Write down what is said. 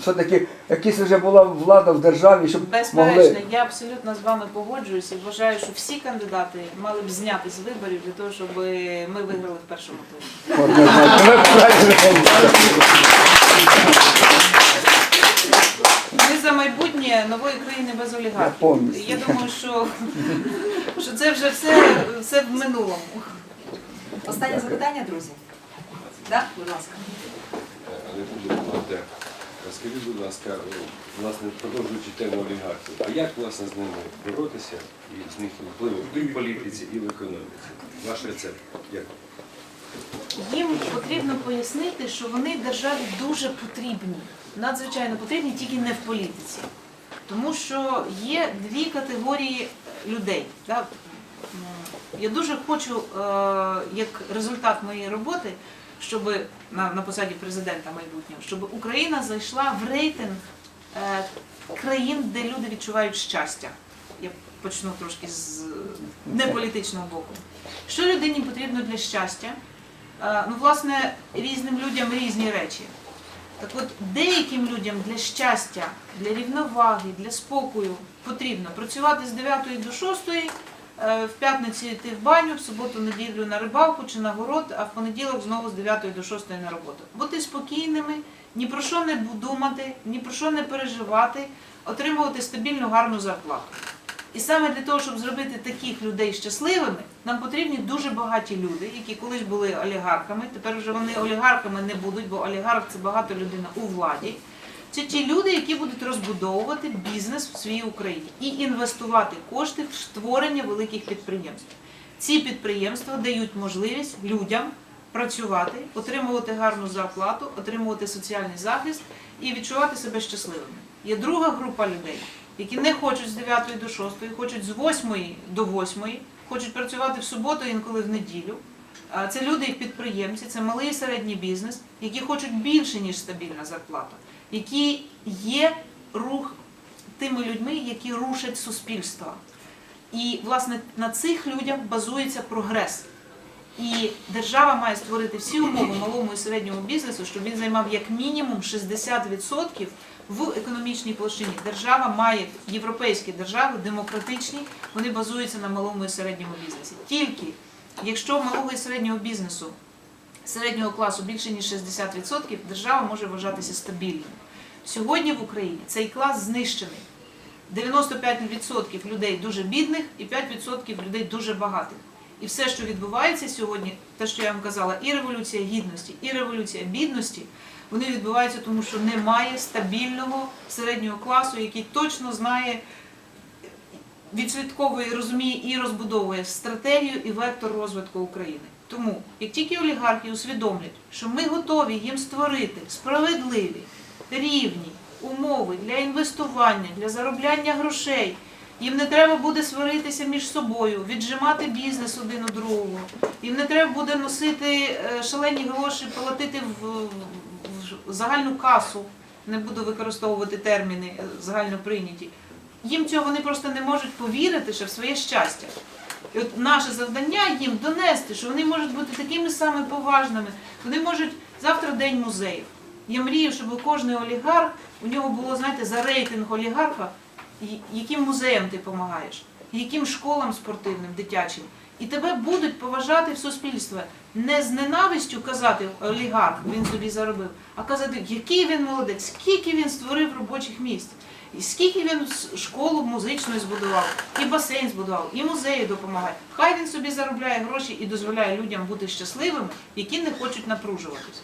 все-таки якась вже була влада в державі, щоб Безперечно, могли. я абсолютно з вами погоджуюся і вважаю, що всі кандидати мали б зняти з виборів для того, щоб ми виграли в першому турі. Ми за майбутнє нової країни без олігархів. повністю. Я думаю, що, що це вже все, все в минулому. Останнє запитання, друзі. Так, будь ласка. Скажіть, будь ласка, власне, продовжуючи тему олігархів, а як власне з ними боротися і з них впливу і в політиці, і в економіці? Ваш рецепт як? Їм потрібно пояснити, що вони державі дуже потрібні, надзвичайно потрібні, тільки не в політиці. Тому що є дві категорії людей. Я дуже хочу, е, як результат моєї роботи, щоб на, на посаді президента майбутнього, щоб Україна зайшла в рейтинг е, країн, де люди відчувають щастя. Я почну трошки з неполітичного боку. Що людині потрібно для щастя? Е, Ну, власне, різним людям різні речі. Так от, деяким людям для щастя, для рівноваги, для спокою потрібно працювати з 9 до 6, е, в п'ятницю йти в баню, в суботу, неділю на рибалку чи на город, а в понеділок знову з 9 до 6 на роботу. Бути спокійними, ні про що не думати, ні про що не переживати, отримувати стабільну гарну зарплату. І саме для того, щоб зробити таких людей щасливими, нам потрібні дуже багаті люди, які колись були олігархами. Тепер вже вони олігархами не будуть, бо олігарх це багато людина у владі. Це ті люди, які будуть розбудовувати бізнес в своїй Україні і інвестувати кошти в створення великих підприємств. Ці підприємства дають можливість людям працювати, отримувати гарну зарплату, отримувати соціальний захист і відчувати себе щасливими. Є друга група людей, які не хочуть з 9 до 6, хочуть з 8 до 8, хочуть працювати в суботу, інколи в неділю. Це люди як підприємці, це малий і середній бізнес, які хочуть більше, ніж стабільна зарплата, які є рух тими людьми, які рушать суспільство. І, власне, на цих людях базується прогрес. І держава має створити всі умови малому і середньому бізнесу, щоб він займав як мінімум 60% в економічній площині. Держава має європейські держави, демократичні, вони базуються на малому і середньому бізнесі. Тільки якщо малого і середнього бізнесу середнього класу більше ніж 60%, держава може вважатися стабільною. Сьогодні в Україні цей клас знищений. 95% людей дуже бідних і 5% людей дуже багатих. І все, що відбувається сьогодні, те, що я вам казала, і революція гідності, і революція бідності, вони відбуваються тому, що немає стабільного середнього класу, який точно знає, відслідковує, розуміє і розбудовує стратегію і вектор розвитку України. Тому, як тільки олігархи усвідомлять, що ми готові їм створити справедливі, рівні умови для інвестування, для заробляння грошей. Їм не треба буде сваритися між собою, віджимати бізнес один у другого. Їм не треба буде носити е, шалені гроші, платити в, в загальну касу. Не буду використовувати терміни е, загально прийняті. Їм цього вони просто не можуть повірити ще в своє щастя. І от наше завдання їм донести, що вони можуть бути такими самими поважними. Вони можуть завтра день музеїв. Я мрію, щоб кожний олігарх у нього було, знаєте, за рейтинг олігарха, яким музеям ти допомагаєш, яким школам спортивним, дитячим. І тебе будуть поважати в суспільстві. Не з ненавистю казати олігарх, він собі заробив, а казати, який він молодець, скільки він створив робочих місць. І скільки він школу музичну збудував, і басейн збудував, і музеї допомагає. Хай він собі заробляє гроші і дозволяє людям бути щасливими, які не хочуть напружуватись.